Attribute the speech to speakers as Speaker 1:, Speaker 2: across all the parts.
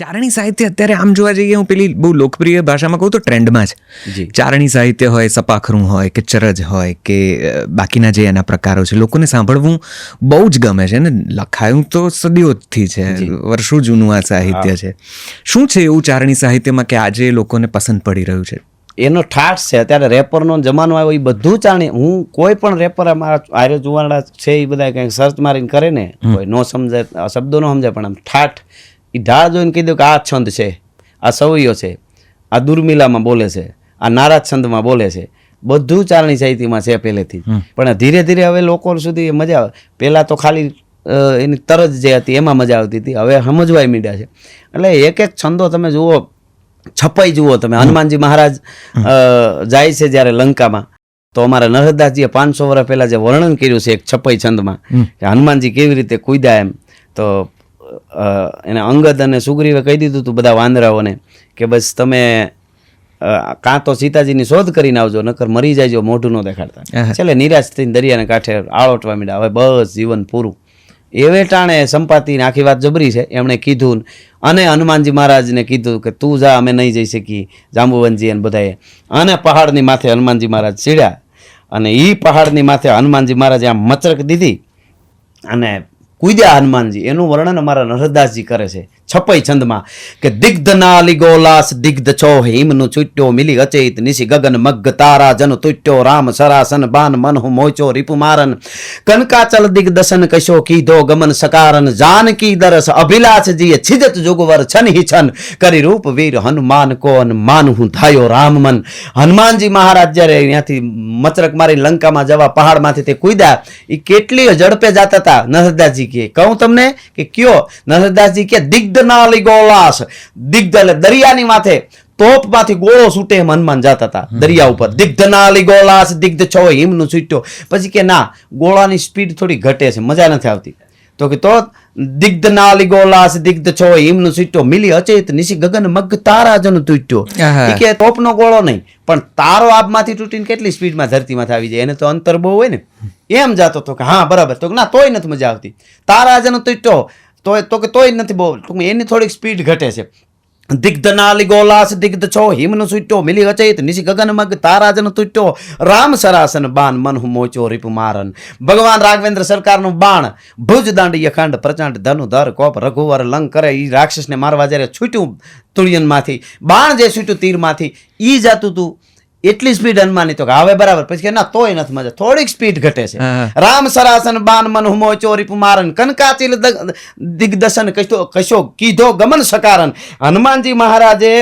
Speaker 1: ચારણી સાહિત્ય અત્યારે આમ જોવા જઈએ હું પેલી બહુ લોકપ્રિય ભાષામાં કહું તો ટ્રેન્ડમાં જ. ચારણી સાહિત્ય હોય સપાખરું હોય કે ચરજ હોય કે બાકીના જે એના પ્રકારો છે લોકોને સાંભળવું બહુ જ ગમે છે ને લખાયું તો સદીઓથી છે વર્ષો જૂનું આ સાહિત્ય છે. શું છે એવું ચારણી સાહિત્યમાં કે આજે લોકોને પસંદ પડી રહ્યું છે?
Speaker 2: એનો ઠાઠ છે અત્યારે રેપરનો જમાનો આવ્યો એ બધું જાણે હું કોઈ પણ રેપર અમારા આર્ય જુવાના છે એ બધા કંઈક સર્ચ મારીને કરે ને કોઈ નો સમજે શબ્દો નો સમજાય પણ આમ ઠાઠ એ ઢાળ જોઈને કીધું કે આ છંદ છે આ સવૈયો છે આ દુર્મિલામાં બોલે છે આ નારાજ છંદમાં બોલે છે. બધું ચારણી સાહિત્યમાં છે પહેલેથી પણ ધીરે ધીરે હવે લોકો સુધી મજા આવે. પહેલાં તો ખાલી એની તરજ જે હતી એમાં મજા આવતી હતી. હવે સમજવાય મીડ્યા છે. એટલે એક એક છંદો તમે જુઓ છપાઈ જુઓ તમે. હનુમાનજી મહારાજ જાય છે જ્યારે લંકામાં. તો અમારા નરહદાસજીએ પાંચસો વર્ષ પહેલાં જે વર્ણન કર્યું છે એક છપાઈ છંદમાં કે હનુમાનજી કેવી રીતે કૂદ્યા એમ. તો એને અંગત અને સુગ્રીવે કહી દીધું હતું બધા વાંદરાઓને કે બસ તમે કાં તો સીતાજીની શોધ કરીને આવજો નકર મરી જાયજો મોઢું ન દેખાડતા. છેલ્લે નિરાશ થઈને દરિયાને કાંઠે આળોટવા માંડ્યા. હવે બસ જીવન પૂરું. એવે ટાણે સંપાતીને આખી વાત જબરી છે. એમણે કીધું અને હનુમાનજી મહારાજને કીધું કે તું જા અમે નહીં જઈ શકીએ જાંબુવનજી અને બધાએ. અને પહાડની માથે હનુમાનજી મહારાજ ચીડ્યા. અને એ પહાડની માથે હનુમાનજી મહારાજે આમ મચરક દીધી. અને કૂદ્યા હનુમાનજી? એનું વર્ણન અમારા નરદાસજી કરે છે. છપાઈ છંદમાં કે દિગ્ધ નાલી ગોલાસ, દિગ્ધ છો હિમનું છૂટ્યો મિલી અચેત, નિશી ગગન મગ્ગ તારા જન તુટ્યો, રામ સરાસન બાન મનહુ મોચો રિપુ મારન. કનકાચલ દિગ્દશન કશો કીધો ગમન સકારન. જાનકી દરસ અભિલાષજી છિજત જોગવર છન હિ છન. કરી રૂપ વીર હનુમાન કો અન માન હું ધાયો રામ મન. હનુમાનજી મહારાજ જ્યારે અહીંયાથી મચરક મારી લંકામાં જવા પહાડમાંથી તે કુદ્યા એ કેટલી ઝડપે જતા હતા નરદાસજી કે કહું તમને કે કયો? નરદાસજી કે દિગ્ધ નાલી ગોલાસ દિગ્ધ એટલે દરિયાની માથે તોપમાંથી ગોળો છૂટે એમ હનુમાન જતા હતા. દરિયા ઉપર. દિગ્ધ નાલી ગોલાસ દિગ્ધ છો હિમનું છૂટ્યો. પછી કે ના ગોળાની સ્પીડ થોડી ઘટે છે મજા નથી આવતી. તો કે તો દિગ્ધ નાલી ગોલાસ દિગ્ધ છો હિમનું છૂટ્યો મિલી અચેત નિશી ગગન મગ તારા જન તૂટ્યો કે તોપનો ગોળો નહીં પણ તારો આબમાંથી તૂટીને કેટલી સ્પીડમાં ધરતીમાંથી આવી જાય એને તો અંતર બહુ હોય ને એમ જાતો તો કે હા બરાબર તો ના તોય નથી મજા આવતી તારા જન તૂટ્યો તોય તો કે તોય નથી બહુ એની થોડીક સ્પીડ ઘટે છે દિગ્ધ નાલી ગોલાસ દિગ્ધ છો હિમન સુટ્યો મિલી અચૈત નિશી ગગન મગ તારાજન તૂટ્યો રામ સરાસન બાન મનહુ મોચો રીપ મારન ભગવાન રાઘવેન્દ્ર સરકારનું બાણ ભુજ દાંડી અખંડ પ્રચંડ ધનુ ધર કોપ રઘુવર લંગ કરે એ રાક્ષસને મારવા જ્યારે છૂટ્યું તુળિયનમાંથી બાણ જે છૂટ્યું તીરમાંથી એ જાતું તું એટલી સ્પીડ હનુમાનની તો હવે બરાબર. પછી કે ના તોય નથી મજા. થોડીક સ્પીડ ઘટે છે. રામ સરાસન બાન મન હુમો ચોરી પુમારન. કનકાચિલ દિગ્દર્શન કશો કશો કીધો ગમન સકારન. હનુમાનજી મહારાજે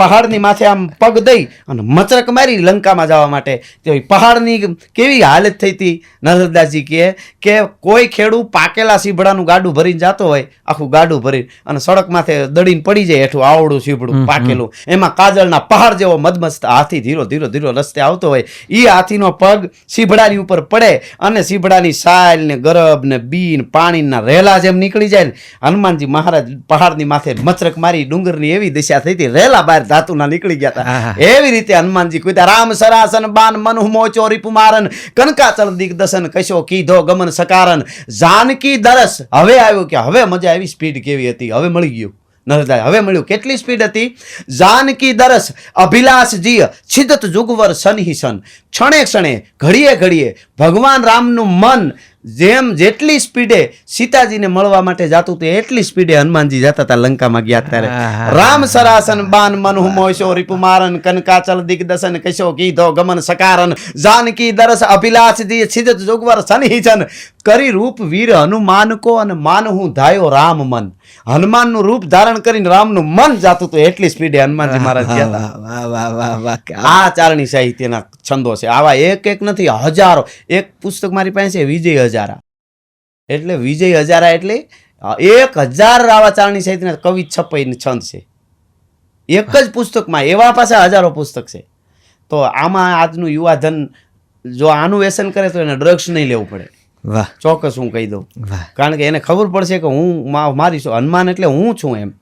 Speaker 2: પહાડની માથે આમ પગ દઈ અને મચરક મારી લંકામાં જવા માટે. તે પહાડની કેવી હાલત થઈ હતી? નરદાસજી કહે કે કોઈ ખેડૂ પાકેલા સીભડાનું ગાડું ભરીને જતો હોય આખું ગાડું ભરી અને સડક માથે દડીને પડી જાય હેઠું આવડું સીભડું પાકેલું. એમાં કાજળના પહાડ જેવો મદમસ્ત હાથી ધીરો ધીરો ધીરો રસ્તે આવતો હોય. એ હાથીનો પગ સીભડાની ઉપર પડે અને સીભડાની સાયલ ને ગરબ ને બીન પાણીના રેલા જેમ નીકળી જાય ને હનુમાનજી મહારાજ પહાડની માથે મચરક મારી ડુંગરની એવી દિશા થઈ હતી રેલા બહાર ધાતુના નીકળી ગયા હતા. એવી રીતે હનુમાનજી કીધા રામ સરાસન બાન મનુ મોચો રિપુમારન કનકાચલ દિગ્દર્શન કશો કીધો ગમન સકારન જાનકી દરસ. હવે આવ્યું કે હવે મજા આવી સ્પીડ કેવી હતી? હવે મળી ગયું. નરદાય હવે મળ્યું કેટલી સ્પીડ હતી? જાનકી દરસ અભિલાષ જીય છિદત જુગવર સનહી સન. ક્ષણે ક્ષણે ઘડીએ ઘડીએ ભગવાન રામનું મન જેમ જેટલી સ્પીડે સીતાજીને મળવા માટે જાતું હતું એટલી સ્પીડે હનુમાનજી જતા હતા લંકામાં ગયા ત્યારે. રામ સરાસન બાન મનહુ મોશો રિપુમારન કનકાચલ દિગ્દર્શન કશો કીધો ગમન સકારન. જાનકી દરસ અભિલાષજી છિદત જોગવર સન. કરી રૂપ વીર હનુમાન કો અને માનહુ ધાયો રામ મન. હનુમાનનું રૂપ ધારણ કરીને રામનું મન જાતું હતું એટલી સ્પીડે હનુમાનજી મહારાજ ગયા આ ચારણી સાહિત્યના છંદો છે. આવા એક એક નથી હજારો. એક પુસ્તક મારી પાસે છે વિજય હજારા. એટલે વિજય હજારા એટલે એક હજાર આવા ચારણી સાહિત્યના કવિ છપાઈ છંદ છે. એક જ પુસ્તકમાં એવા પાસે હજારો પુસ્તક છે. તો આમાં આજનું યુવાધન જો આનું વ્યસન કરે તો એને ડ્રગ્સ નહીં લેવું પડે.
Speaker 1: વાહ.
Speaker 2: ચોક્કસ હું કહી દઉં. કારણ કે એને ખબર પડશે કે હું મારી છું હનુમાન એટલે હું છું એમ.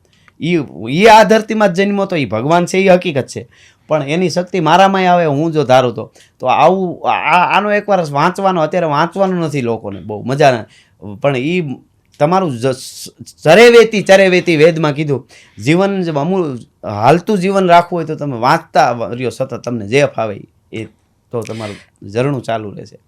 Speaker 2: એ એ આ ધરતીમાં જ જન્મો તો એ ભગવાન છે એ હકીકત છે. પણ એની શક્તિ મારામાં આવે હું જો ધારું તો. તો આવું આ આનો એકવાર વાંચવાનો અત્યારે વાંચવાનું નથી લોકોને બહુ મજા પણ એ તમારું ચરેવેતી ચરેવેતી વેદમાં કીધું. જીવન જ અમૂલ હાલતું જીવન રાખવું હોય તો તમે વાંચતા રહ્યો સતત તમને જે ફાવે એ તો તમારું ઝરણું ચાલુ રહેશે.